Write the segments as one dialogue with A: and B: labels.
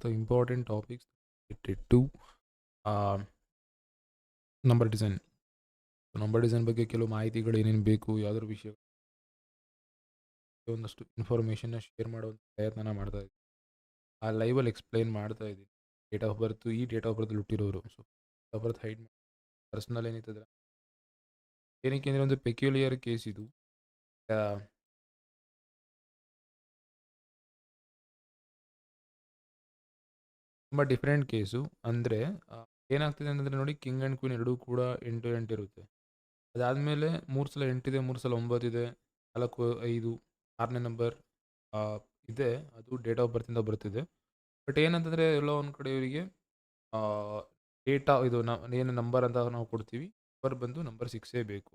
A: Of the important related to to number design number design ಬಗ್ಗೆ ಕೆಲವು ಮಾಹಿತಿಗಳು ಏನೇನು ಬೇಕು, ಯಾವ್ದಾದ್ರು ವಿಷಯ ಒಂದಷ್ಟು ಇನ್ಫಾರ್ಮೇಷನ್ನ ಶೇರ್ ಮಾಡುವಂಥ ಪ್ರಯತ್ನನ ಮಾಡ್ತಾ ಇದ್ದೀನಿ. ಆ ಲೈವಲ್ಲಿ ಎಕ್ಸ್ಪ್ಲೈನ್ ಮಾಡ್ತಾ ಇದ್ದೀನಿ. ಡೇಟ್ ಆಫ್ ಬರ್ತು ಈ date of birth ಹುಟ್ಟಿರೋರು. So date of birth hide personal ಏನಿತ್ತದ ಏನಕ್ಕೆ ಅಂದರೆ ಒಂದು ಪೆಕ್ಯುಲಿಯರ್ ಕೇಸ್ ಇದು. ತುಂಬ ಡಿಫ್ರೆಂಟ್ ಕೇಸು ಅಂದರೆ ಏನಾಗ್ತಿದೆ ಅಂತಂದರೆ ನೋಡಿ ಕಿಂಗ್ ಆ್ಯಂಡ್ ಕ್ವೀನ್ ಎರಡೂ ಕೂಡ ಎಂಟು ಎಂಟು ಇರುತ್ತೆ. ಅದಾದಮೇಲೆ ಮೂರು ಸಲ ಎಂಟಿದೆ ಮೂರು ಸಲ ಒಂಬತ್ತಿದೆ ನಾಲ್ಕು, ಐದು, ಆರನೇ ನಂಬರ್ ಇದೆ. ಅದು ಡೇಟ್ ಆಫ್ ಬರ್ತಿಂದ ಬರ್ತಿದೆ. ಬಟ್ ಏನಂತಂದರೆ ಎಲ್ಲೋ ಒಂದು ಕಡೆ ಇವರಿಗೆ ಡೇಟಾ ಇದು ನ, ಏನು ನಂಬರ್ ಅಂತ ನಾವು ಕೊಡ್ತೀವಿ. ನಂಬರ್ ಬಂದು ನಂಬರ್ ಸಿಕ್ಸೇ ಬೇಕು.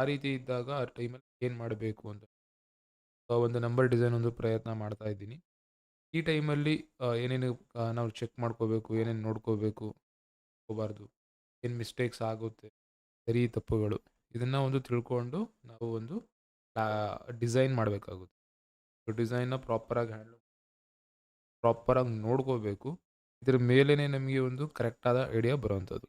A: ಆ ರೀತಿ ಇದ್ದಾಗ ಆ ಟೈಮಲ್ಲಿ ಏನು ಮಾಡಬೇಕು ಅಂತ. ಒಂದು ನಂಬರ್ ಡಿಸೈನ್ ಒಂದು ಪ್ರಯತ್ನ ಮಾಡ್ತಾ ಇದ್ದೀನಿ. ಈ ಟೈಮಲ್ಲಿ ಏನೇನು ನಾವು ಚೆಕ್ ಮಾಡ್ಕೋಬೇಕು, ಏನೇನು ನೋಡ್ಕೋಬೇಕು ಹೋಗಬಾರ್ದು. ಏನು ಮಿಸ್ಟೇಕ್ಸ್ ಆಗುತ್ತೆ, ಸರಿ ತಪ್ಪುಗಳು, ಇದನ್ನು ಒಂದು ತಿಳ್ಕೊಂಡು ನಾವು ಒಂದು ಡಿಸೈನ್ ಮಾಡಬೇಕಾಗುತ್ತೆ. ಡಿಸೈನ್ನ ಪ್ರಾಪರಾಗಿ ಹ್ಯಾಂಡಲ್ ಪ್ರಾಪರಾಗಿ ನೋಡ್ಕೋಬೇಕು, ಇದ್ರ ಮೇಲೇ ನಮಗೆ ಒಂದು ಕರೆಕ್ಟಾದ ಐಡಿಯಾ ಬರೋವಂಥದ್ದು.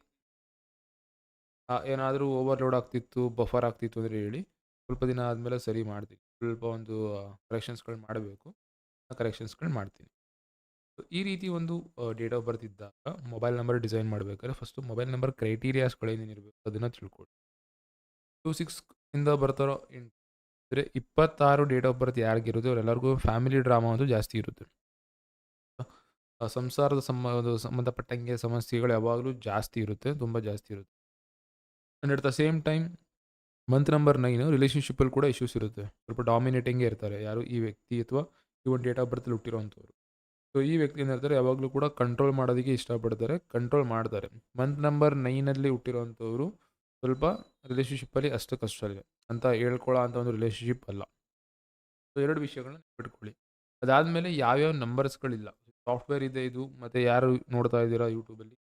A: ಏನಾದರೂ ಓವರ್ಲೋಡ್ ಆಗ್ತಿತ್ತು ಬಫರ್ ಆಗ್ತಿತ್ತು ಅಂದರೆ ಹೇಳಿ, ಸ್ವಲ್ಪ ದಿನ ಆದಮೇಲೆ ಸರಿ ಮಾಡ್ತೀವಿ. ಸ್ವಲ್ಪ ಒಂದು ಕರೆಕ್ಷನ್ಸ್ಗಳು ಮಾಡಬೇಕು. ಕರೆಕ್ಷನ್ಸ್ಗಳು ಮಾಡ್ತೀನಿ. ಈ ರೀತಿ ಒಂದು ಡೇಟ್ ಆಫ್ ಬರ್ತ್ ಇದ್ದಾಗ ಮೊಬೈಲ್ ನಂಬರ್ ಡಿಸೈನ್ ಮಾಡಬೇಕಾದ್ರೆ ಫಸ್ಟು ಮೊಬೈಲ್ ನಂಬರ್ ಕ್ರೈಟೀರಿಯಾಸ್ಗಳು ಏನೇನಿರಬೇಕು ಅದನ್ನು ತಿಳ್ಕೊಳ್ಳಿ ಟೂ ಸಿಕ್ಸ್ ಇಂದ ಬರ್ತಾರೋ ಅಂದರೆ ಇಪ್ಪತ್ತಾರು ಡೇಟ್ ಆಫ್ ಬರ್ತ್ ಯಾರಿಗಿರುತ್ತೆ ಅವರೆಲ್ಲರಿಗೂ ಫ್ಯಾಮಿಲಿ ಡ್ರಾಮಾ ಅಂತೂ ಜಾಸ್ತಿ ಇರುತ್ತೆ. ಸಂಸಾರದ ಸಂಬಂಧ ಸಂಬಂಧಪಟ್ಟಂಗೆ ಸಮಸ್ಯೆಗಳು ಯಾವಾಗಲೂ ಜಾಸ್ತಿ ಇರುತ್ತೆ, ತುಂಬ ಜಾಸ್ತಿ ಇರುತ್ತೆ. And at the same time month number nine ರಿಲೇಷನ್ಶಿಪ್ಪಲ್ಲಿ ಕೂಡ ಇಶ್ಯೂಸ್ ಇರುತ್ತೆ. ಸ್ವಲ್ಪ ಡಾಮಿನೇಟಿಂಗೇ ಇರ್ತಾರೆ. ಯಾರು ಈ ವ್ಯಕ್ತಿ ಅಥವಾ ಒಂದು ಡೇಟ್ ಆಫ್ ಬರ್ತಲ್ಲಿ ಹುಟ್ಟಿರೋವಂಥವ್ರು. ಸೊ ಈ ವ್ಯಕ್ತಿ ಏನಿರ್ತಾರೆ ಯಾವಾಗಲೂ ಕೂಡ ಕಂಟ್ರೋಲ್ ಮಾಡೋದಕ್ಕೆ ಇಷ್ಟಪಡ್ತಾರೆ ಕಂಟ್ರೋಲ್ ಮಾಡ್ತಾರೆ. ಮಂತ್ ನಂಬರ್ ನೈನಲ್ಲಿ ಹುಟ್ಟಿರೋವಂಥವ್ರು ಸ್ವಲ್ಪ ರಿಲೇಷನ್ಶಿಪ್ಪಲ್ಲಿ ಅಷ್ಟಕ್ಕಷ್ಟಲ್ಲೇ ಅಂತ ಹೇಳ್ಕೊಳ್ಳೋ ಅಂಥ ಒಂದು ರಿಲೇಷನ್ಶಿಪ್ ಅಲ್ಲ. ಸೊ ಎರಡು ವಿಷಯಗಳನ್ನ ಬಿಟ್ಕೊಳ್ಳಿ ಅದಾದಮೇಲೆ ಯಾವ್ಯಾವ ನಂಬರ್ಸ್ಗಳಿಲ್ಲ ಸಾಫ್ಟ್ವೇರ್ ಇದೆ ಇದು, ಮತ್ತು ಯಾರು ನೋಡ್ತಾ ಇದ್ದೀರಾ ಯೂಟ್ಯೂಬಲ್ಲಿ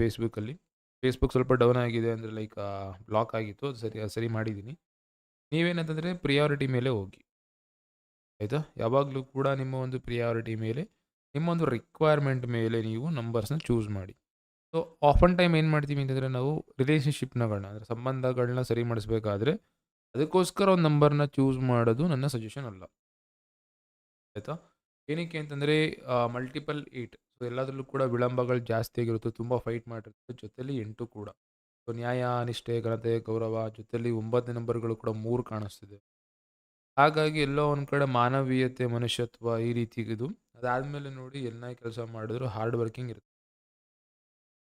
A: ಫೇಸ್ಬುಕ್ಕಲ್ಲಿ ಫೇಸ್ಬುಕ್ ಸ್ವಲ್ಪ ಡೌನ್ ಆಗಿದೆ ಅಂದರೆ ಲೈಕ್ ಬ್ಲಾಕ್ ಆಗಿತ್ತು, ಅದು ಸರಿ ಸರಿ ಮಾಡಿದ್ದೀನಿ. ನೀವೇನಂತಂದರೆ ಪ್ರಿಯಾರಿಟಿ ಮೇಲೆ ಹೋಗಿ. ಆಯಿತಾ? ಯಾವಾಗಲೂ ಕೂಡ ನಿಮ್ಮ ಒಂದು ಪ್ರಿಯಾರಿಟಿ ಮೇಲೆ, ನಿಮ್ಮ ಒಂದು ರಿಕ್ವೈರ್ಮೆಂಟ್ ಮೇಲೆ ನೀವು ನಂಬರ್ಸ್ನ ಚೂಸ್ ಮಾಡಿ. ಸೊ ಆಫನ್ ಟೈಮ್ ಏನು ಮಾಡ್ತೀವಿ ಅಂತಂದರೆ ನಾವು ರಿಲೇಷನ್ಶಿಪ್ನಗಳನ್ನ ಅಂದರೆ ಸಂಬಂಧಗಳನ್ನ ಸರಿ ಮಾಡಿಸ್ಬೇಕಾದ್ರೆ ಅದಕ್ಕೋಸ್ಕರ ಒಂದು ನಂಬರ್ನ ಚೂಸ್ ಮಾಡೋದು ನನ್ನ ಸಜೆಷನ್ ಅಲ್ಲ. ಆಯಿತಾ? ಏನಕ್ಕೆ ಅಂತಂದರೆ ಮಲ್ಟಿಪಲ್ ಏಟ್ ಸೊ ಎಲ್ಲದರಲ್ಲೂ ಕೂಡ ವಿಳಂಬಗಳು ಜಾಸ್ತಿ ಆಗಿರುತ್ತೆ, ತುಂಬ ಫೈಟ್ ಮಾಡಿರುತ್ತೆ, ಜೊತೆಲಿ ಎಂಟು ಕೂಡ. ಸೊ ನ್ಯಾಯ, ನಿಷ್ಠೆ, ಘನತೆ, ಗೌರವ, ಜೊತೆಲಿ ಒಂಬತ್ತನೇ ನಂಬರ್ಗಳು ಕೂಡ ಮೂರು ಕಾಣಿಸ್ತಿದೆ. ಹಾಗಾಗಿ ಎಲ್ಲೋ ಒಂದು ಕಡೆ ಮಾನವೀಯತೆ, ಮನುಷ್ಯತ್ವ ಈ ರೀತಿ ಇದು. ಅದಾದಮೇಲೆ ನೋಡಿ ಎಲ್ಲ ಕೆಲಸ ಮಾಡಿದ್ರು ಹಾರ್ಡ್ ವರ್ಕಿಂಗ್ ಇರುತ್ತೆ.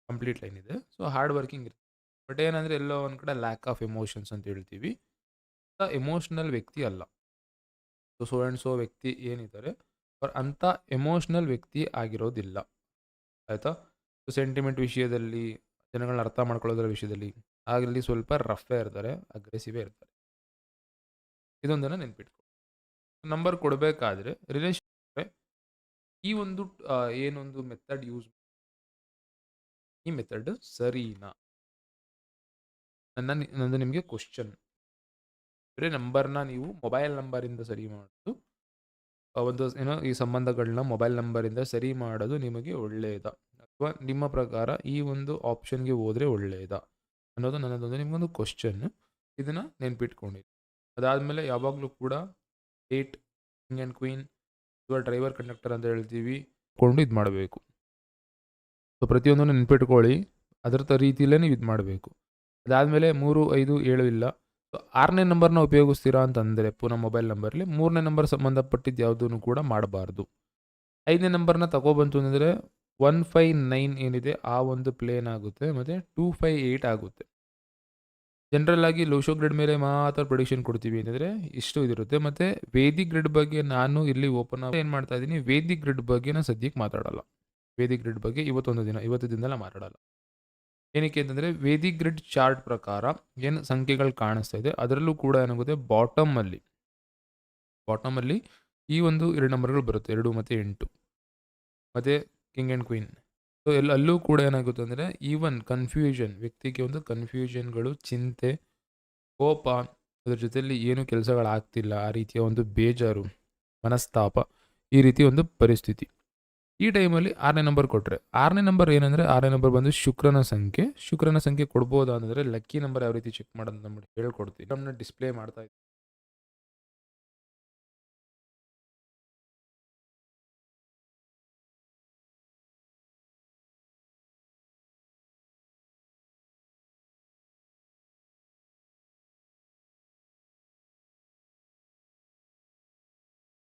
A: ಕಂಪ್ಲೀಟ್ ಲೈನ್ ಇದೆ. ಸೊ ಹಾರ್ಡ್ ವರ್ಕಿಂಗ್ ಇರುತ್ತೆ. ಬಟ್ ಏನಂದರೆ ಎಲ್ಲೋ ಒಂದು ಕಡೆ ಲ್ಯಾಕ್ ಆಫ್ ಎಮೋಷನ್ಸ್ ಅಂತ ಹೇಳ್ತೀವಿ. ಎಮೋಷ್ನಲ್ ವ್ಯಕ್ತಿ ಅಲ್ಲ. ಸೊ ಸೋ ಆ್ಯಂಡ್ ಸೋ ವ್ಯಕ್ತಿ ಏನಿದ್ದಾರೆ? ಅವ್ರು ಅಂಥ ಎಮೋಷ್ನಲ್ ವ್ಯಕ್ತಿ ಆಗಿರೋದಿಲ್ಲ. ಆಯಿತಾ? ಸೊ ಸೆಂಟಿಮೆಂಟ್ ವಿಷಯದಲ್ಲಿ ಜನಗಳನ್ನ ಅರ್ಥ ಮಾಡ್ಕೊಳ್ಳೋದ್ರ ವಿಷಯದಲ್ಲಿ ಆಗಲಿ ಸ್ವಲ್ಪ ರಫೇ ಇರ್ತಾರೆ ಅಗ್ರೆಸಿವೇ ಇರ್ತಾರೆ. ಇದೊಂದನ್ನು ನೆನ್ಪಿಟ್ಕೊ. ನಂಬರ್ ಕೊಡಬೇಕಾದ್ರೆ ರಿಲೇಷನ್ ಈ ಒಂದು ಏನೊಂದು ಮೆಥಡ್ ಯೂಸ್ ಈ ಮೆಥಡ್ ಸರಿನಾ? ನನ್ನ, ನಂದು ನಿಮಗೆ ಕ್ವಶನ್ ಅಂದರೆ ನಂಬರ್ನ ನೀವು ಮೊಬೈಲ್ ನಂಬರಿಂದ ಸರಿ ಮಾಡೋದು ಒಂದು, ಏನೋ ಈ ಸಂಬಂಧಗಳನ್ನ ಮೊಬೈಲ್ ನಂಬರಿಂದ ಸರಿ ಮಾಡೋದು ನಿಮಗೆ ಒಳ್ಳೆಯದ ಅಥವಾ ನಿಮ್ಮ ಪ್ರಕಾರ ಈ ಒಂದು ಆಪ್ಷನ್ಗೆ ಹೋದರೆ ಒಳ್ಳೆಯದ ಅನ್ನೋದು ನನ್ನದೊಂದು ನಿಮಗೊಂದು ಕ್ವಶನ್ ಇದನ್ನು ನೆನ್ಪಿಟ್ಕೊಂಡಿರಿ. ಅದಾದಮೇಲೆ ಯಾವಾಗಲೂ ಕೂಡ ಏಟ್ ಕಿಂಗ್ ಆ್ಯಂಡ್ ಕ್ವೀನ್ ಅಥವಾ ಡ್ರೈವರ್ ಕಂಡಕ್ಟರ್ ಅಂತ ಹೇಳ್ತೀವಿ ಕೊಂಡು ಇದು ಮಾಡಬೇಕು. ಸೊ ಪ್ರತಿಯೊಂದನ್ನು ನೆನ್ಪಿಟ್ಕೊಳ್ಳಿ. ಅದರ ರೀತಿಯಲ್ಲೇ ನೀವು ಇದು ಮಾಡಬೇಕು. ಅದಾದಮೇಲೆ ಮೂರು, ಐದು, ಏಳು ಇಲ್ಲ. ಸೊ ಆರನೇ ನಂಬರ್ನ ಉಪಯೋಗಿಸ್ತೀರಾ ಅಂತಂದರೆ ಪುನಃ ಮೊಬೈಲ್ ನಂಬರಲ್ಲಿ ಮೂರನೇ ನಂಬರ್ ಸಂಬಂಧಪಟ್ಟಿದ್ದು ಯಾವುದನ್ನು ಕೂಡ ಮಾಡಬಾರ್ದು. ಐದನೇ ನಂಬರ್ನ ತಗೋಬಂತು ಅಂದರೆ ಒನ್ ಫೈ ನೈನ್ ಏನಿದೆ ಆ ಒಂದು ಪ್ಲೇನ್ ಆಗುತ್ತೆ. ಮತ್ತು ಟೂ ಫೈ ಏಯ್ಟ್ ಆಗುತ್ತೆ. ಜನರಲ್ ಆಗಿ ಲೋಶೋ ಗ್ರಿಡ್ ಮೇಲೆ ಮಾತ್ರ ಪ್ರೊಡಿಕ್ಷನ್ ಕೊಡ್ತೀವಿ ಅಂತಂದರೆ ಇಷ್ಟು ಇದಿರುತ್ತೆ. ಮತ್ತು ವೇದಿಕ್ ಗ್ರಿಡ್ ಬಗ್ಗೆ ನಾನು ಇಲ್ಲಿ ಓಪನ್ ಆಗಿ ಏನು ಮಾಡ್ತಾ ಇದ್ದೀನಿ? ವೇದಿಕ್ ಗ್ರಿಡ್ ಬಗ್ಗೆ ನಾನು ಸದ್ಯಕ್ಕೆ ಮಾತಾಡಲ್ಲ. ವೇದಿಕ್ ಗ್ರಿಡ್ ಬಗ್ಗೆ ಇವತ್ತೊಂದು ದಿನ, ಇವತ್ತು ದಿನದಲ್ಲ ಮಾತಾಡಲ್ಲ. ಏನಕ್ಕೆ ಅಂತಂದರೆ ವೇದಿಕ್ ಗ್ರಿಡ್ ಚಾರ್ಟ್ ಪ್ರಕಾರ ಏನು ಸಂಖ್ಯೆಗಳು ಕಾಣಿಸ್ತಾ ಇದೆ, ಅದರಲ್ಲೂ ಕೂಡ ಏನಾಗುತ್ತೆ? ಬಾಟಮಲ್ಲಿ ಬಾಟಮಲ್ಲಿ ಈ ಒಂದು ಎರಡು ನಂಬರ್ಗಳು ಬರುತ್ತೆ, ಎರಡು ಮತ್ತು ಎಂಟು. ಮತ್ತು ಕಿಂಗ್ ಆ್ಯಂಡ್ ಕ್ವೀನ್ ಸೊ ಎಲ್ಲ, ಅಲ್ಲೂ ಕೂಡ ಏನಾಗುತ್ತೆ ಅಂದರೆ ಈವನ್ ಕನ್ಫ್ಯೂಷನ್ ವ್ಯಕ್ತಿಗೆ ಒಂದು ಕನ್ಫ್ಯೂಷನ್ಗಳು ಚಿಂತೆ, ಕೋಪ, ಅದ್ರ ಜೊತೆಯಲ್ಲಿ ಏನು ಕೆಲಸಗಳಾಗ್ತಿಲ್ಲ ಆ ರೀತಿಯ ಒಂದು ಬೇಜಾರು, ಮನಸ್ತಾಪ, ಈ ರೀತಿ ಒಂದು ಪರಿಸ್ಥಿತಿ. ಈ ಟೈಮಲ್ಲಿ ಆರನೇ ನಂಬರ್ ಕೊಟ್ಟರೆ ಆರನೇ ನಂಬರ್ ಏನಂದರೆ, ಆರನೇ ನಂಬರ್ ಬಂದು ಶುಕ್ರನ ಸಂಖ್ಯೆ. ಶುಕ್ರನ ಸಂಖ್ಯೆ ಕೊಡ್ಬೋದಾ ಅಂದರೆ ಲಕ್ಕಿ ನಂಬರ್ ಯಾವ ರೀತಿ ಚೆಕ್ ಮಾಡೋದು ನಮಗೆ ಹೇಳ್ಕೊಡ್ತೀವಿ. ನಮ್ಮನ್ನ ಡಿಸ್ಪ್ಲೇ ಮಾಡ್ತಾ ಇದ್ದೀವಿ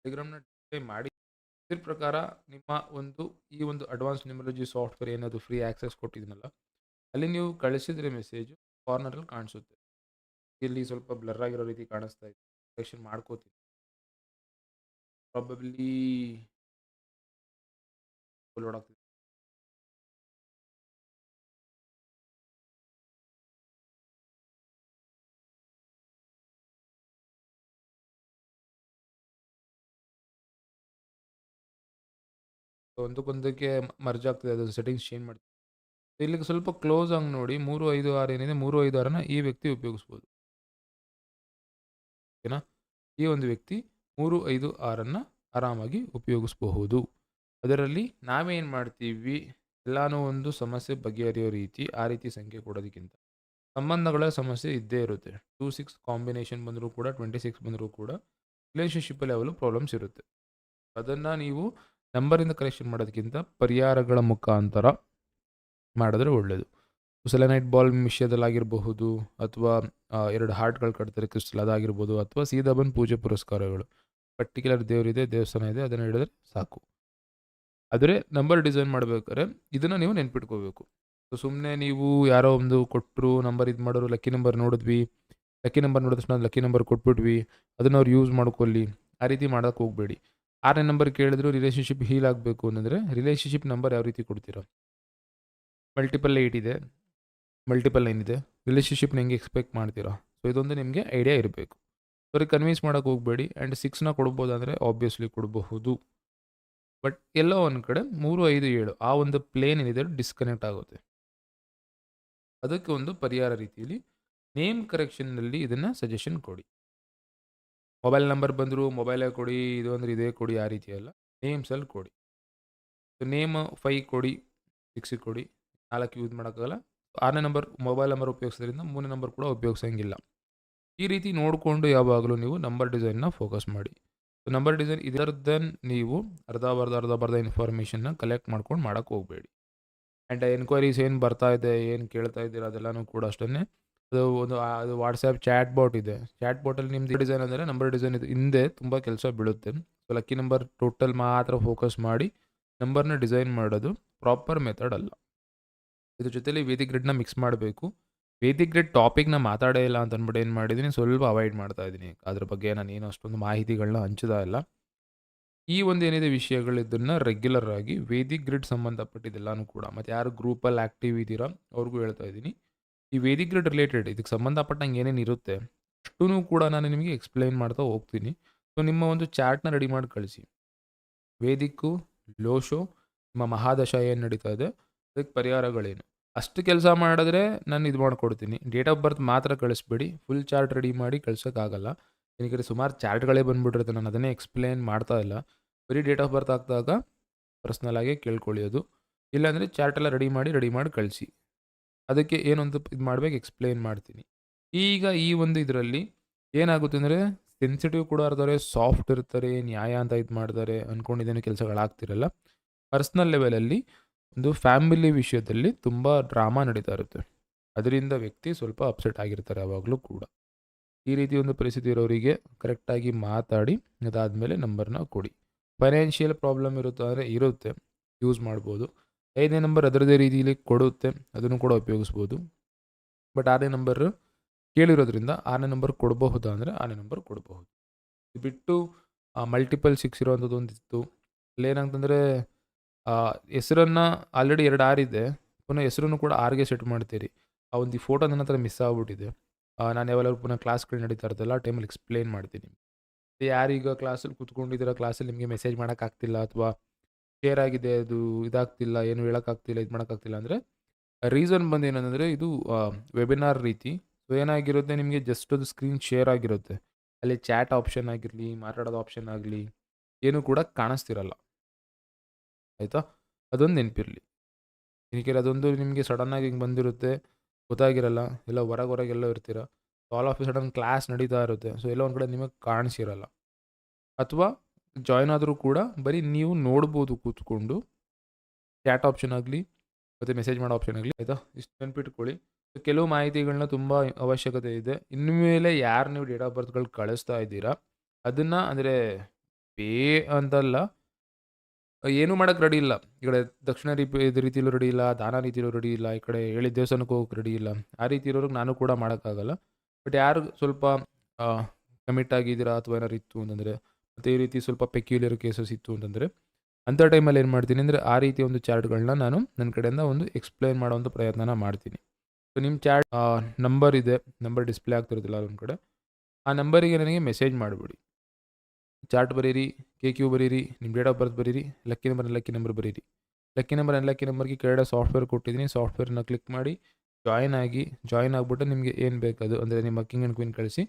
A: ಟೆಲಿಗ್ರಾಮ್ನ ಡಿಸ್ಪ್ಲೇ ಮಾಡಿ, ಇದ್ರ ಪ್ರಕಾರ ನಿಮ್ಮ ಒಂದು, ಈ ಒಂದು ಅಡ್ವಾನ್ಸ್ ನ್ಯೂಮರಾಲಜಿ ಸಾಫ್ಟ್ವೇರ್ ಏನಾದರೂ ಫ್ರೀ ಆಕ್ಸೆಸ್ ಕೊಟ್ಟಿದ್ದೀನಲ್ಲ ಅಲ್ಲಿ ನೀವು ಕಳಿಸಿದ್ರೆ ಮೆಸೇಜು ಕಾರ್ನರಲ್ಲಿ ಕಾಣಿಸುತ್ತೆ. ಇಲ್ಲಿ ಸ್ವಲ್ಪ ಬ್ಲರ್ ಆಗಿರೋ ರೀತಿ ಕಾಣಿಸ್ತಾ ಇದೆ. ಕಲೆಕ್ಷನ್ ಮಾಡ್ಕೋತೀನಿ. ಪ್ರಾಬಬ್ಲಿ ಲೋಡ್ ಒಂದಕ್ಕೊಂದಕ್ಕೆ ಮರ್ಜ್ ಆಗ್ತದೆ ಅದು ಸೆಟ್ಟಿಂಗ್ಸ್ ಚೇಂಜ್ ಮಾಡ್ತೀವಿ ಇಲ್ಲಿಗೆ ಸ್ವಲ್ಪ ಕ್ಲೋಸ್ ಆಗಿ ನೋಡಿ, ಮೂರು ಐದು ಆರು ಏನಿದೆ, ಮೂರು ಐದು ಆರನ್ನ ಈ ವ್ಯಕ್ತಿ ಉಪಯೋಗಿಸ್ಬೋದು. ಓಕೆನಾ? ಈ ಒಂದು ವ್ಯಕ್ತಿ ಮೂರು ಐದು ಆರನ್ನು ಆರಾಮಾಗಿ ಉಪಯೋಗಿಸಬಹುದು. ಅದರಲ್ಲಿ ನಾವೇನು ಮಾಡ್ತೀವಿ? ಎಲ್ಲಾನು ಒಂದು ಸಮಸ್ಯೆ ಬಗೆಹರಿಯೋ ರೀತಿ, ಆ ರೀತಿ ಸಂಖ್ಯೆ ಕೊಡೋದಕ್ಕಿಂತ ಸಂಬಂಧಗಳ ಸಮಸ್ಯೆ ಇದ್ದೇ ಇರುತ್ತೆ. ಟೂ ಸಿಕ್ಸ್ ಕಾಂಬಿನೇಷನ್ ಬಂದರೂ ಕೂಡ ಟ್ವೆಂಟಿ ಸಿಕ್ಸ್ ಬಂದರೂ ಕೂಡ ರಿಲೇಷನ್ಶಿಪ್ಪಲ್ಲಿ ಯಾವಾಗಲೂ ಪ್ರಾಬ್ಲಮ್ಸ್ ಇರುತ್ತೆ. ಅದನ್ನು ನೀವು ನಂಬರಿಂದ ಕಲೆಕ್ಷನ್ ಮಾಡೋದಕ್ಕಿಂತ ಪರಿಹಾರಗಳ ಮುಖಾಂತರ ಮಾಡಿದ್ರೆ ಒಳ್ಳೆಯದು ಸೆಲೆನೈಟ್ ಬಾಲ್ ವಿಷಯದಲ್ಲಾಗಿರಬಹುದು ಅಥವಾ ಎರಡು ಹಾರ್ಟ್ಗಳು ಕಟ್ತಾರೆ ಕ್ರಿಸ್ಟಲ್ ಅದಾಗಿರ್ಬೋದು ಅಥವಾ ಸೀದಾ ಬಂದು ಪೂಜೆ ಪುರಸ್ಕಾರಗಳು. ಪರ್ಟಿಕ್ಯುಲರ್ ದೇವರಿದೆ ದೇವಸ್ಥಾನ ಇದೆ, ಅದನ್ನು ಹೇಳಿದ್ರೆ ಸಾಕು. ಆದರೆ ನಂಬರ್ ಡಿಸೈನ್ ಮಾಡಬೇಕಾದ್ರೆ ಇದನ್ನು ನೀವು ನೆನ್ಪಿಟ್ಕೋಬೇಕು. ಸೊ ಸುಮ್ಮನೆ ನೀವು ಯಾರೋ ಒಂದು ಕೊಟ್ಟರು ನಂಬರ್ ಇದು ಮಾಡೋರು ಲಕ್ಕಿ ನಂಬರ್ ನೋಡಿದ್ವಿ. ಲಕ್ಕಿ ನಂಬರ್ ನೋಡಿದ ತಕ್ಷಣ ಲಕ್ಕಿ ನಂಬರ್ ಕೊಟ್ಬಿಟ್ವಿ. ಅದನ್ನು ಅವ್ರು ಯೂಸ್ ಮಾಡ್ಕೊಳ್ಳಿ. ಆ ರೀತಿ ಮಾಡೋಕ್ಕೆ ಹೋಗಬೇಡಿ. ಆರನೇ ನಂಬರ್ ಕೇಳಿದ್ರು ರಿಲೇಷನ್ಶಿಪ್ ಹೀಲ್ ಆಗಬೇಕು ಅಂತಂದರೆ ರಿಲೇಷನ್ಶಿಪ್ ನಂಬರ್ ಯಾವ ರೀತಿ ಕೊಡ್ತೀರಾ? ಮಲ್ಟಿಪಲ್ ಏಯ್ಟ್ ಇದೆ. ಮಲ್ಟಿಪಲ್ ನೈನ್ ಇದೆ. ರಿಲೇಷನ್ಶಿಪ್ನ ಹೆಂಗೆ ಎಕ್ಸ್ಪೆಕ್ಟ್ ಮಾಡ್ತೀರಾ? ಸೊ ಇದೊಂದು ನಿಮಗೆ ಐಡಿಯಾ ಇರಬೇಕು. ಅವ್ರಿಗೆ ಕನ್ವಿನ್ಸ್ ಮಾಡೋಕ್ಕೆ ಹೋಗಬೇಡಿ ಆ್ಯಂಡ್ ಸಿಕ್ಸ್ನ ಕೊಡ್ಬೋದಂದರೆ ಆಬ್ವಿಯಸ್ಲಿ ಕೊಡಬಹುದು. ಬಟ್ ಎಲ್ಲೋ ಒಂದು ಕಡೆ ಮೂರು, ಐದು, ಏಳು ಆ ಒಂದು ಪ್ಲೇನ್ ಏನಿದೆ ಡಿಸ್ಕನೆಕ್ಟ್ ಆಗುತ್ತೆ. ಅದಕ್ಕೆ ಒಂದು ಪರಿಹಾರ ರೀತಿಯಲ್ಲಿ ನೇಮ್ ಕರೆಕ್ಷನ್ನಲ್ಲಿ ಇದನ್ನು ಸಜೆಷನ್ ಕೊಡಿ. ಮೊಬೈಲ್ ನಂಬರ್ ಬಂದರೂ ಮೊಬೈಲೇ ಕೊಡಿ, ಇದು ಅಂದರೆ ಇದೇ ಕೊಡಿ, ಆ ರೀತಿ ಅಲ್ಲ ನೇಮ್ಸಲ್ಲಿ ಕೊಡಿ ನೇಮ್ ಫೈ ಕೊಡಿ ಸಿಕ್ಸಿಗೆ ಕೊಡಿ, ನಾಲ್ಕು ಯೂಸ್ ಮಾಡೋಕ್ಕಾಗಲ್ಲ. ಆರನೇ ನಂಬರ್ ಮೊಬೈಲ್ ನಂಬರ್ ಉಪಯೋಗಿಸೋದ್ರಿಂದ ಮೂರನೇ ನಂಬರ್ ಕೂಡ ಉಪಯೋಗಿಸೋಂಗಿಲ್ಲ. ಈ ರೀತಿ ನೋಡಿಕೊಂಡು ಯಾವಾಗಲೂ ನೀವು ನಂಬರ್ ಡಿಸೈನ್ನ ಫೋಕಸ್ ಮಾಡಿ. ಸೊ ನಂಬರ್ ಡಿಸೈನ್ ಇದರ್ ದೆನ್ ನೀವು ಅರ್ಧ ಬರ್ಧ ಅರ್ಧ ಬರ್ಧ ಇನ್ಫಾರ್ಮೇಷನ್ನ ಕಲೆಕ್ಟ್ ಮಾಡ್ಕೊಂಡು ಮಾಡೋಕ್ಕೆ ಹೋಗಬೇಡಿ. ಆ್ಯಂಡ್ ಎನ್ಕ್ವೈರೀಸ್ ಏನು ಬರ್ತಾ ಇದೆ, ಏನು ಕೇಳ್ತಾ ಇದ್ದೀರಾ ಅದೆಲ್ಲನೂ ಕೂಡ ಅಷ್ಟೇ ಅದು ಒಂದು ಅದು ವಾಟ್ಸಪ್ ಚಾಟ್ ಬಾಟ್ ಇದೆ. ಚಾಟ್ ಬಾಟಲ್ಲಿ ನಿಮ್ದು ಡಿಸೈನ್ ಅಂದರೆ ನಂಬರ್ ಡಿಸೈನ್ ಇದು ಹಿಂದೆ ತುಂಬ ಕೆಲಸ ಬೀಳುತ್ತೆ. ಸೊ ಲಕ್ಕಿ ನಂಬರ್ ಟೋಟಲ್ ಮಾತ್ರ ಫೋಕಸ್ ಮಾಡಿ ನಂಬರ್ನ ಡಿಸೈನ್ ಮಾಡೋದು ಪ್ರಾಪರ್ ಮೆಥಡ್ ಅಲ್ಲ. ಇದ್ರ ಜೊತೆಲಿ ವೇದಿಕ್ ಗ್ರಿಡ್ನ ಮಿಕ್ಸ್ ಮಾಡಬೇಕು. ವೇದಿಕ್ ಗ್ರಿಡ್ ಟಾಪಿಕ್ನ ಮಾತಾಡೇ ಇಲ್ಲ ಅಂತ ಅಂದ್ಬಿಟ್ಟು ಏನು ಮಾಡಿದ್ದೀನಿ ಸ್ವಲ್ಪ ಅವಾಯ್ಡ್ ಮಾಡ್ತಾ ಇದ್ದೀನಿ ಅದ್ರ ಬಗ್ಗೆ ನಾನು ಏನು ಅಷ್ಟೊಂದು ಮಾಹಿತಿಗಳನ್ನ ಹಂಚುತ್ತಾ ಇಲ್ಲ. ಈ ಒಂದು ಏನಿದೆ ವಿಷಯಗಳಿದ್ದನ್ನು ರೆಗ್ಯುಲರ್ ಆಗಿ ವೇದಿಕ್ ಗ್ರಿಡ್ ಸಂಬಂಧಪಟ್ಟಿದ್ದೆಲ್ಲನೂ ಕೂಡ. ಮತ್ತು ಯಾರು ಗ್ರೂಪಲ್ಲಿ ಆ್ಯಕ್ಟಿವ್ ಇದ್ದೀರಾ? ಅವ್ರಿಗೂ ಹೇಳ್ತಾ ಇದ್ದೀನಿ ಈ ವೇದಿಕ್ ಗ್ರಿಡ್ ರಿಲೇಟೆಡ್ ಇದಕ್ಕೆ ಸಂಬಂಧಪಟ್ಟಂಗೆ ಏನೇನು ಇರುತ್ತೆ ಅಷ್ಟೂ ಕೂಡ ನಾನು ನಿಮಗೆ ಎಕ್ಸ್ಪ್ಲೈನ್ ಮಾಡ್ತಾ ಹೋಗ್ತೀನಿ. ಸೊ ನಿಮ್ಮ ಒಂದು ಚಾರ್ಟ್ನ ರೆಡಿ ಮಾಡಿ ಕಳಿಸಿ. ವೇದಿಕ್ಕು ಲೋಶೋ, ನಿಮ್ಮ ಮಹಾದಶ ಏನು ನಡೀತಾ ಇದೆ ಅದಕ್ಕೆ ಪರಿಹಾರಗಳೇನು? ಅಷ್ಟು ಕೆಲಸ ಮಾಡಿದ್ರೆ ನಾನು ಇದು ಮಾಡ್ಕೊಡ್ತೀನಿ. ಡೇಟ್ ಆಫ್ ಬರ್ತ್ ಮಾತ್ರ ಕಳಿಸ್ಬೇಡಿ ಫುಲ್ ಚಾರ್ಟ್ ರೆಡಿ ಮಾಡಿ ಕಳ್ಸೋಕ್ಕಾಗಲ್ಲ. ಏನಕ್ಕೆ ಸುಮಾರು ಚಾರ್ಟ್ಗಳೇ ಬಂದುಬಿಟ್ಟಿರುತ್ತೆ, ನಾನು ಅದನ್ನೇ ಎಕ್ಸ್ಪ್ಲೇನ್ ಮಾಡ್ತಾ ಇಲ್ಲ. ಬರೀ ಡೇಟ್ ಆಫ್ ಬರ್ತ್ ಆಗ್ದಾಗ ಪರ್ಸ್ನಲ್ ಕೇಳ್ಕೊಳ್ಳಿ ಅದು ಇಲ್ಲಾಂದರೆ ಚಾರ್ಟೆಲ್ಲ ರೆಡಿ ಮಾಡಿ ರೆಡಿ ಮಾಡಿ ಕಳಿಸಿ. ಅದಕ್ಕೆ ಏನೊಂದು ಇದು ಮಾಡ್ಬೇಕು ಎಕ್ಸ್ಪ್ಲೇನ್ ಮಾಡ್ತೀನಿ. ಈಗ ಈ ಒಂದು ಇದರಲ್ಲಿ ಏನಾಗುತ್ತೆ ಅಂದರೆ ಸೆನ್ಸಿಟಿವ್ ಕೂಡ ಇರ್ತಾರೆ ಸಾಫ್ಟ್ ಇರ್ತಾರೆ, ನ್ಯಾಯ ಅಂತ ಇದು ಮಾಡ್ತಾರೆ ಅಂದ್ಕೊಂಡಿದ್ದೇನೆ ಕೆಲಸಗಳಾಗ್ತಿರಲ್ಲ. ಪರ್ಸ್ನಲ್ ಲೆವೆಲಲ್ಲಿ ಒಂದು ಫ್ಯಾಮಿಲಿ ವಿಷಯದಲ್ಲಿ ತುಂಬ ಡ್ರಾಮಾ ನಡೀತಾ ಇರುತ್ತೆ. ಅದರಿಂದ ವ್ಯಕ್ತಿ ಸ್ವಲ್ಪ ಅಪ್ಸೆಟ್ ಆಗಿರ್ತಾರೆ ಯಾವಾಗಲೂ ಕೂಡ. ಈ ರೀತಿ ಒಂದು ಪರಿಸ್ಥಿತಿ ಇರೋರಿಗೆ ಕರೆಕ್ಟಾಗಿ ಮಾತಾಡಿ, ಅದಾದಮೇಲೆ ನಂಬರ್ನ ಕೊಡಿ. ಫೈನಾನ್ಷಿಯಲ್ ಪ್ರಾಬ್ಲಮ್ ಇರುತ್ತೆ ಅಂದರೆ ಇರುತ್ತೆ ಯೂಸ್ ಮಾಡ್ಬೋದು. ಐದನೇ ನಂಬರ್ ಅದರದೇ ರೀತಿಯಲ್ಲಿ ಕೊಡುತ್ತೆ, ಅದನ್ನು ಕೂಡ ಉಪಯೋಗಿಸ್ಬೋದು. ಬಟ್ ಆರನೇ ನಂಬರ್ ಕೇಳಿರೋದ್ರಿಂದ ಆರನೇ ನಂಬರ್ ಕೊಡಬಹುದಾ ಅಂದರೆ ಆರನೇ ನಂಬರ್ ಕೊಡಬಹುದು. ಬಿಟ್ಟು ಮಲ್ಟಿಪಲ್ ಸಿಕ್ಸ್ ಇರೋವಂಥದ್ದು ಒಂದಿತ್ತು. ಅಲ್ಲೇನಂತಂದರೆ ಹೆಸರನ್ನು ಆಲ್ರೆಡಿ ಎರಡು ಇದೆ. ಪುನಃ ಹೆಸರನ್ನು ಕೂಡ ಆರ್ಗೆ ಸೆಟ್ ಮಾಡ್ತೀರಿ. ಆ ಒಂದು ಫೋಟೋ ನನ್ನ ಹತ್ರ ಮಿಸ್ ಆಗ್ಬಿಟ್ಟಿದೆ. ನಾನು ಯಾವಾಗಲೂ ಪುನಃ ಕ್ಲಾಸ್ಗಳು ನಡೀತಾ ಇರ್ತಲ್ಲ, ಆ ಟೈಮಲ್ಲಿ ಎಕ್ಸ್ಪ್ಲೇನ್ ಮಾಡ್ತೀನಿ. ಯಾರೀಗ ಕ್ಲಾಸಲ್ಲಿ ಕೂತ್ಕೊಂಡಿದ್ದೀರ ಕ್ಲಾಸಲ್ಲಿ ನಿಮಗೆ ಮೆಸೇಜ್ ಮಾಡೋಕ್ಕಾಗ್ತಿಲ್ಲ ಅಥವಾ ಶೇರ್ ಆಗಿದೆ, ಅದು ಇದಾಗ್ತಿಲ್ಲ, ಏನು ಹೇಳೋಕ್ಕಾಗ್ತಿಲ್ಲ, ಇದು ಮಾಡೋಕ್ಕಾಗ್ತಿಲ್ಲ ಅಂದರೆ ರೀಸನ್ ಬಂದು ಏನಂದರೆ ಇದು ವೆಬಿನಾರ್ ರೀತಿ. ಸೊ ಏನಾಗಿರುತ್ತೆ, ನಿಮಗೆ ಜಸ್ಟ್ ಅದು ಸ್ಕ್ರೀನ್ ಶೇರ್ ಆಗಿರುತ್ತೆ. ಅಲ್ಲಿ ಚಾಟ್ ಆಪ್ಷನ್ ಆಗಿರಲಿ, ಮಾತಾಡೋದು ಆಪ್ಷನ್ ಆಗಲಿ, ಏನು ಕೂಡ ಕಾಣಿಸ್ತಿರಲ್ಲ. ಆಯಿತಾ? ಅದೊಂದು ನೆನಪಿರಲಿ. ಏನಕ್ಕೆ ಅದೊಂದು ನಿಮಗೆ ಸಡನ್ನಾಗಿ ಹಿಂಗೆ ಬಂದಿರುತ್ತೆ, ಗೊತ್ತಾಗಿರಲ್ಲ, ಎಲ್ಲ ಹೊರಗೆ ಹೊರಗೆಲ್ಲ ಇರ್ತೀರ. ಆಲ್ ಆಫ್ ಸಡನ್ ಕ್ಲಾಸ್ ನಡೀತಾ ಇರುತ್ತೆ. ಸೊ ಎಲ್ಲ ಒಂದು ಕಡೆ ನಿಮಗೆ ಕಾಣಿಸಿರಲ್ಲ. ಅಥವಾ ಜಾಯ್ನ್ ಆದರೂ ಕೂಡ ಬರೀ ನೀವು ನೋಡ್ಬೋದು ಕೂತ್ಕೊಂಡು. ಚಾಟ್ ಆಪ್ಷನ್ ಆಗಲಿ, ಮತ್ತು ಮೆಸೇಜ್ ಮಾಡೋ ಆಪ್ಷನ್ ಆಗಲಿ, ಆಯಿತಾ? ಇಷ್ಟು ನೆನ್ಪಿಟ್ಕೊಳ್ಳಿ. ಕೆಲವು ಮಾಹಿತಿಗಳನ್ನ ತುಂಬ ಅವಶ್ಯಕತೆ ಇದೆ. ಇನ್ನು ಮೇಲೆ ಯಾರು ನೀವು ಡೇಟ್ ಆಫ್ ಬರ್ತ್ಗಳು ಕಳಿಸ್ತಾ ಇದ್ದೀರಾ? ಅದನ್ನು ಅಂದರೆ ಪೇ ಅಂತಲ್ಲ, ಏನೂ ಮಾಡೋಕ್ಕೆ ರೆಡಿ ಇಲ್ಲ. ಈ ಕಡೆ ದಕ್ಷಿಣ ರೀತಿ ರೀತಿಲೂ ರೆಡಿ ಇಲ್ಲ, ದಾನ ರೀತಿಲೂ ರೆಡಿ ಇಲ್ಲ, ಈ ಕಡೆ ಹೇಳಿದ ದೇವಸ್ಥಾನಕ್ಕೆ ಹೋಗೋಕೆ ರೆಡಿ ಇಲ್ಲ. ಆ ರೀತಿ ಇರೋರಿಗೆ ನಾನು ಕೂಡ ಮಾಡೋಕ್ಕಾಗಲ್ಲ ಬಟ್ ಯಾರು ಸ್ವಲ್ಪ ಕಮಿಟ್ ಆಗಿದ್ದೀರಾ ಅಥವಾ ಏನಾರು ಇತ್ತು ಅಂತಂದರೆ ಮತ್ತು ಈ ರೀತಿ ಸ್ವಲ್ಪ ಪೆಕ್ಯುಲರ್ ಕೇಸಸ್ ಇತ್ತು ಅಂತಂದರೆ, ಅಂಥ ಟೈಮಲ್ಲಿ ಏನು ಮಾಡ್ತೀನಿ ಅಂದರೆ ಆ ರೀತಿ ಒಂದು ಚಾರ್ಟ್ಗಳನ್ನ ನಾನು ನನ್ನ ಕಡೆಯಿಂದ ಒಂದು ಎಕ್ಸ್ಪ್ಲೈನ್ ಮಾಡೋವಂಥ ಪ್ರಯತ್ನನ ಮಾಡ್ತೀನಿ. ಸೊ ನಿಮ್ಮ ಚಾಟ್ ನಂಬರ್ ಇದೆ ನಂಬರ್ ಡಿಸ್ಪ್ಲೇ ಆಗ್ತಿರೋದಿಲ್ಲ ಅದೊಂದು ಕಡೆ, ಆ ನಂಬರಿಗೆ ನನಗೆ ಮೆಸೇಜ್ ಮಾಡಿಬಿಡಿ. ಚಾರ್ಟ್ ಬರೀರಿ ಕೆ ಕ್ಯೂ ಬರೀರಿ ನಿಮ್ಮ ಡೇಟ್ ಆಫ್ ಬರ್ತ್ ಬರೀರಿ ಲಕ್ಕಿ ನಂಬರ್ ಲಕ್ಕಿ ನಂಬರ್ ಬರೀರಿ. ಲಕ್ಕಿ ನಂಬರ್ ಲಕ್ಕಿ ನಂಬರ್ಗೆ ಕೆಳಗಡೆ ಸಾಫ್ಟ್ವೇರ್ ಕೊಟ್ಟಿದ್ದೀನಿ ಸಾಫ್ಟ್ವೇರ್ನ ಕ್ಲಿಕ್ ಮಾಡಿ ಜಾಯ್ನ್ ಆಗಿ ಜಾಯ್ನ್ ಆಗಿಬಿಟ್ಟು ನಿಮಗೆ ಏನು ಬೇಕದು ಅಂದರೆ ನಿಮ್ಮ ಕಿಂಗ್ ಆ್ಯಂಡ್ ಕ್ವೀನ್ ಕಳಿಸಿ,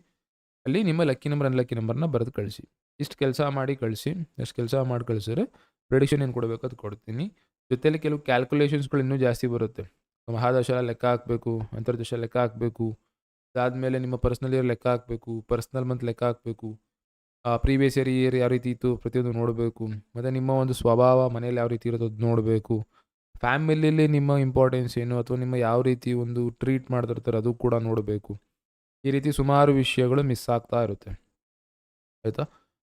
A: ಅಲ್ಲಿ ನಿಮ್ಮ ಲಕ್ಕಿ ನಂಬರ್ ಲಕ್ಕಿ ನಂಬರ್ನ ಬರೆದು ಕಳಿಸಿ. ಇಷ್ಟು ಕೆಲಸ ಮಾಡಿ ಕಳಿಸಿ, ಎಷ್ಟು ಕೆಲಸ ಮಾಡಿ ಕಳಿಸಿದ್ರೆ ಪ್ರೆಡಿಕ್ಷನ್ ಏನು ಕೊಡಬೇಕು ಅದು ಕೊಡ್ತೀನಿ. ಜೊತೆಯಲ್ಲಿ ಕೆಲವು ಕ್ಯಾಲ್ಕುಲೇಷನ್ಸ್ಗಳು ಇನ್ನೂ ಜಾಸ್ತಿ ಬರುತ್ತೆ. ಮಹಾದಶ ಲೆಕ್ಕ ಹಾಕಬೇಕು, ಅಂತರ್ದಶ ಲೆಕ್ಕ ಹಾಕಬೇಕು, ಅದಾದಮೇಲೆ ನಿಮ್ಮ ಪರ್ಸ್ನಲ್ ಇಯರ್ ಲೆಕ್ಕ ಹಾಕಬೇಕು ಪರ್ಸ್ನಲ್ ಮಂತ್ ಲೆಕ್ಕ ಹಾಕಬೇಕು ಪ್ರೀವಿಯಸ್ ಇಯರ್ ಇಯರ್ ಯಾವ ರೀತಿ ಇತ್ತು ಪ್ರತಿಯೊಂದು ನೋಡಬೇಕು, ಮತ್ತು ನಿಮ್ಮ ಒಂದು ಸ್ವಭಾವ ಮನೇಲಿ ಯಾವ ರೀತಿ ಇರೋದು ಅದು ನೋಡಬೇಕು ಫ್ಯಾಮಿಲಿಯಲ್ಲಿ ನಿಮ್ಮ ಇಂಪಾರ್ಟೆನ್ಸ್ ಏನು, ಅಥವಾ ನಿಮ್ಮ ಯಾವ ರೀತಿ ಒಂದು ಟ್ರೀಟ್ ಮಾಡ್ತಿರ್ತಾರೆ ಅದು ಕೂಡ ನೋಡಬೇಕು. ಈ ರೀತಿ ಸುಮಾರು ವಿಷಯಗಳು ಮಿಸ್ ಆಗ್ತಾ ಇರುತ್ತೆ. ಆಯಿತಾ?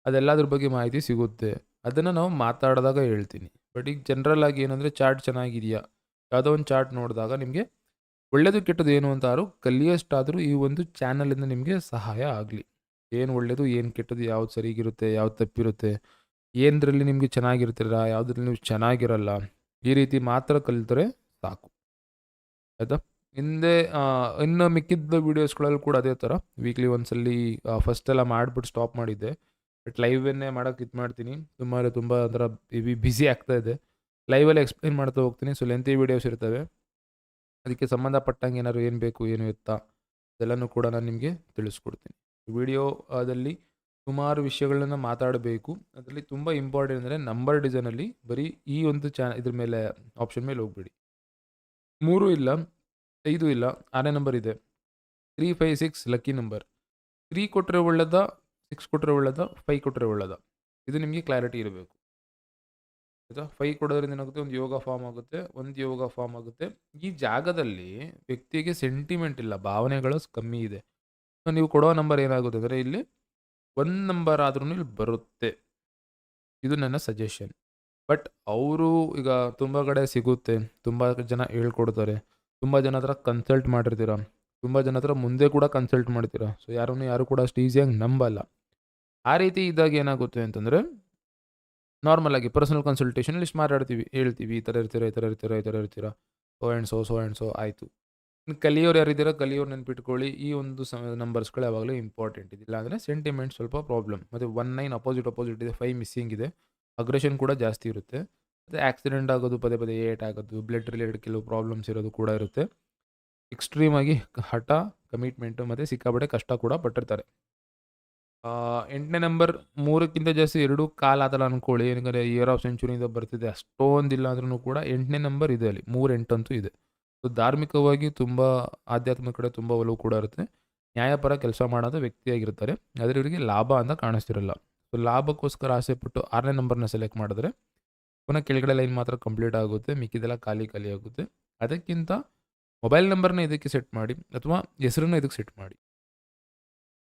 A: ಅದೆಲ್ಲದ್ರ ಬಗ್ಗೆ ಮಾಹಿತಿ ಸಿಗುತ್ತೆ. ಅದನ್ನು ನಾವು ಮಾತಾಡಿದಾಗ ಹೇಳ್ತೀನಿ. ಬಟ್ ಈಗ ಜನರಲ್ ಆಗಿ ಏನಂದರೆ ಚಾರ್ಟ್ ಚೆನ್ನಾಗಿದೆಯಾ? ಯಾವುದೋ ಒಂದು ಚಾರ್ಟ್ ನೋಡಿದಾಗ ನಿಮಗೆ ಒಳ್ಳೆಯದು ಕೆಟ್ಟದ್ದು ಏನು ಅಂತಾರು ಕಲಿಯೋಷ್ಟಾದರೂ ಈ ಒಂದು ಚಾನಲಿಂದ ನಿಮಗೆ ಸಹಾಯ ಆಗಲಿ. ಏನು ಒಳ್ಳೆಯದು ಏನು ಕೆಟ್ಟದ್ದು, ಯಾವ್ದು ಸರಿಗಿರುತ್ತೆ, ಯಾವ್ದು ತಪ್ಪಿರುತ್ತೆ ಏನರಲ್ಲಿ ನಿಮಗೆ ಚೆನ್ನಾಗಿರ್ತೀರ, ಯಾವುದ್ರಲ್ಲಿ ನೀವು ಚೆನ್ನಾಗಿರಲ್ಲ, ಈ ರೀತಿ ಮಾತ್ರ ಕಲಿತರೆ ಸಾಕು. ಆಯಿತಾ? ಹಿಂದೆ ಇನ್ನು ಮಿಕ್ಕಿದ್ದ ವೀಡಿಯೋಸ್ಗಳಲ್ಲಿ ಕೂಡ ಅದೇ ಥರ ವೀಕ್ಲಿ ಒಂದ್ಸಲಿ ಫಸ್ಟೆಲ್ಲ ಮಾಡಿಬಿಟ್ಟು ಸ್ಟಾಪ್ ಮಾಡಿದ್ದೆ. ಬಟ್ ಲೈವನ್ನೇ ಮಾಡೋಕೆ ಇದು ಮಾಡ್ತೀನಿ. ಸುಮಾರು ತುಂಬ ಅದರ ಬ್ಯುಸಿ ಆಗ್ತಾ ಇದೆ. ಲೈವಲ್ಲಿ ಎಕ್ಸ್ಪ್ಲೈನ್ ಮಾಡ್ತಾ ಹೋಗ್ತೀನಿ. ಸೊ ಲೆಂತಿ ವೀಡಿಯೋಸ್ ಇರ್ತವೆ. ಅದಕ್ಕೆ ಸಂಬಂಧಪಟ್ಟಂಗೆ ಏನಾದ್ರು ಏನು ಬೇಕು, ಏನು ಇತ್ತಾ, ಅದೆಲ್ಲನೂ ಕೂಡ ನಾನು ನಿಮಗೆ ತಿಳಿಸ್ಕೊಡ್ತೀನಿ. ವಿಡಿಯೋದಲ್ಲಿ ಸುಮಾರು ವಿಷಯಗಳನ್ನ ಮಾತಾಡಬೇಕು. ಅದರಲ್ಲಿ ತುಂಬ ಇಂಪಾರ್ಟೆಂಟ್ ಅಂದರೆ ನಂಬರ್ ಡಿಸೈನಲ್ಲಿ ಬರೀ ಈ ಒಂದು ಚಾನ, ಇದ್ರ ಮೇಲೆ ಆಪ್ಷನ್ ಮೇಲೆ ಹೋಗ್ಬಿಡಿ. ಮೂರು ಇಲ್ಲ, ಐದು ಇಲ್ಲ ಆರನೇ ನಂಬರ್ ಇದೆ. Three five six lucky number three ಕೊಟ್ಟರೆ ಒಳ್ಳೆದ? ಸಿಕ್ಸ್ ಕೊಟ್ಟರೆ ಒಳ್ಳೆಯದ ಫೈವ್ ಕೊಟ್ಟರೆ ಒಳ್ಳೆಯದ ಇದು ನಿಮಗೆ ಕ್ಲಾರಿಟಿ ಇರಬೇಕು. ಆಯಿತಾ? ಫೈವ್ ಕೊಡೋದ್ರಿಂದ ಏನಾಗುತ್ತೆ? ಒಂದು ಯೋಗ ಫಾರ್ಮ್ ಆಗುತ್ತೆ, ಒಂದು ಯೋಗ ಫಾರ್ಮ್ ಆಗುತ್ತೆ. ಈ ಜಾಗದಲ್ಲಿ ವ್ಯಕ್ತಿಗೆ ಸೆಂಟಿಮೆಂಟ್ ಇಲ್ಲ, ಭಾವನೆಗಳು ಕಮ್ಮಿ ಇದೆ. ಸೊ ನೀವು ಕೊಡೋ ನಂಬರ್ ಏನಾಗುತ್ತೆ ಅಂದರೆ, ಇಲ್ಲಿ ಒಂದು ನಂಬರ್ ಆದ್ರೂ ಇಲ್ಲಿ ಬರುತ್ತೆ. ಇದು ನನ್ನ ಸಜೆಷನ್ ಬಟ್ ಅವರು ಈಗ ತುಂಬ ಕಡೆ ಸಿಗುತ್ತೆ, ತುಂಬ ಜನ ಹೇಳ್ಕೊಡ್ತಾರೆ, ತುಂಬ ಜನ ಹತ್ರ ಕನ್ಸಲ್ಟ್ ಮಾಡಿರ್ತೀರ, ತುಂಬ ಜನ ಹತ್ರ ಮುಂದೆ ಕೂಡ ಕನ್ಸಲ್ಟ್ ಮಾಡ್ತೀರಾ. ಸೊ ಯಾರನ್ನು ಯಾರು ಕೂಡ ಅಷ್ಟು ಈಸಿಯಾಗಿ ನಂಬಲ್ಲ. ಆ ರೀತಿ ಇದ್ದಾಗ ಏನಾಗುತ್ತೆ ಅಂತಂದರೆ ನಾರ್ಮಲ್ ಆಗಿ ಪರ್ಸನಲ್ ಕನ್ಸಲ್ಟೇಷನಲ್ಲಿ ಇಷ್ಟು ಮಾತಾಡ್ತೀವಿ, ಹೇಳ್ತೀವಿ, ಈ ಥರ ಇರ್ತೀರ, ಈ ಥರ ಇರ್ತೀರ, ಈ ಥರ ಇರ್ತೀರ so and so so and so ಆಯಿತು. ಕಲಿಯೋರು ಯಾರಿದ್ದೀರ, ಕಲಿಯೋರು ನೆನ್ಪಿಟ್ಕೊಳ್ಳಿ, ಈ ಒಂದು ಸಮ ನಂಬರ್ಸ್ಗಳು ಯಾವಾಗಲೂ ಇಂಪಾರ್ಟೆಂಟ್ ಇದಿಲ್ಲ ಅಂದರೆ ಸೆಂಟಿಮೆಂಟ್ ಸ್ವಲ್ಪ ಪ್ರಾಬ್ಲಮ್ ಮತ್ತು ಒನ್ ನೈನ್ ಅಪೋಸಿಟ್ ಅಪೋಸಿಟ್ ಇದೆ ಫೈವ್ ಮಿಸ್ಸಿಂಗ್ ಇದೆ ಅಗ್ರೆಷನ್ ಕೂಡ ಜಾಸ್ತಿ ಇರುತ್ತೆ. ಮತ್ತು ಆಕ್ಸಿಡೆಂಟ್ ಆಗೋದು, ಪದೇ ಪದೇ ಏಟ್ ಆಗೋದು ಬ್ಲಡ್ ರಿಲೇಟೆಡ್ ಕೆಲವು ಪ್ರಾಬ್ಲಮ್ಸ್ ಇರೋದು ಕೂಡ ಇರುತ್ತೆ. ಎಕ್ಸ್ಟ್ರೀಮ್ ಆಗಿ ಹಠ ಕಮಿಟ್ಮೆಂಟು ಮತ್ತು ಸಿಕ್ಕಾಪಟ್ಟೆ ಕಷ್ಟ ಕೂಡ ಪಟ್ಟಿರ್ತಾರೆ. ಎಂಟನೇ ನಂಬರ್ ಮೂರಕ್ಕಿಂತ ಜಾಸ್ತಿ ಎರಡು ಕಾಲ್ ಆದಲ್ಲ ಅಂದ್ಕೊಳ್ಳಿ ಏನಂದರೆ ಇಯರ್ ಆಫ್ ಸೆಂಚುರಿಯಿಂದ ಬರ್ತಿದೆ. ಅಷ್ಟೊಂದಿಲ್ಲ ಅಂದ್ರೂ ಕೂಡ ಎಂಟನೇ ನಂಬರ್ ಇದೆ ಅಲ್ಲಿ. ಮೂರು ಎಂಟಂತೂ ಇದೆ. ಸೊ ಧಾರ್ಮಿಕವಾಗಿ ತುಂಬ ಆಧ್ಯಾತ್ಮಿಕ ಕಡೆ ತುಂಬ ಒಲವು ಕೂಡ ಇರುತ್ತೆ. ನ್ಯಾಯಪರ ಕೆಲಸ ಮಾಡೋದು ವ್ಯಕ್ತಿಯಾಗಿರ್ತಾರೆ ಆದರೆ ಇವರಿಗೆ ಲಾಭ ಅಂತ ಕಾಣಿಸ್ತಿರಲ್ಲ. ಸೊ ಲಾಭಕ್ಕೋಸ್ಕರ ಆಸೆ ಪಟ್ಟು ಆರನೇ ನಂಬರ್ನ ಸೆಲೆಕ್ಟ್ ಮಾಡಿದ್ರೆ ಪುನಃ ಕೆಳಗಡೆ ಲೈನ್ ಮಾತ್ರ ಕಂಪ್ಲೀಟ್ ಆಗುತ್ತೆ. ಮಿಕ್ಕಿದೆಲ್ಲ ಖಾಲಿ ಖಾಲಿ ಆಗುತ್ತೆ. ಅದಕ್ಕಿಂತ ಮೊಬೈಲ್ ನಂಬರ್ನ ಇದಕ್ಕೆ ಸೆಟ್ ಮಾಡಿ, ಅಥವಾ ಹೆಸರನ್ನ ಇದಕ್ಕೆ ಸೆಟ್ ಮಾಡಿ.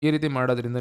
A: ಈ ರೀತಿ ಮಾಡೋದ್ರಿಂದ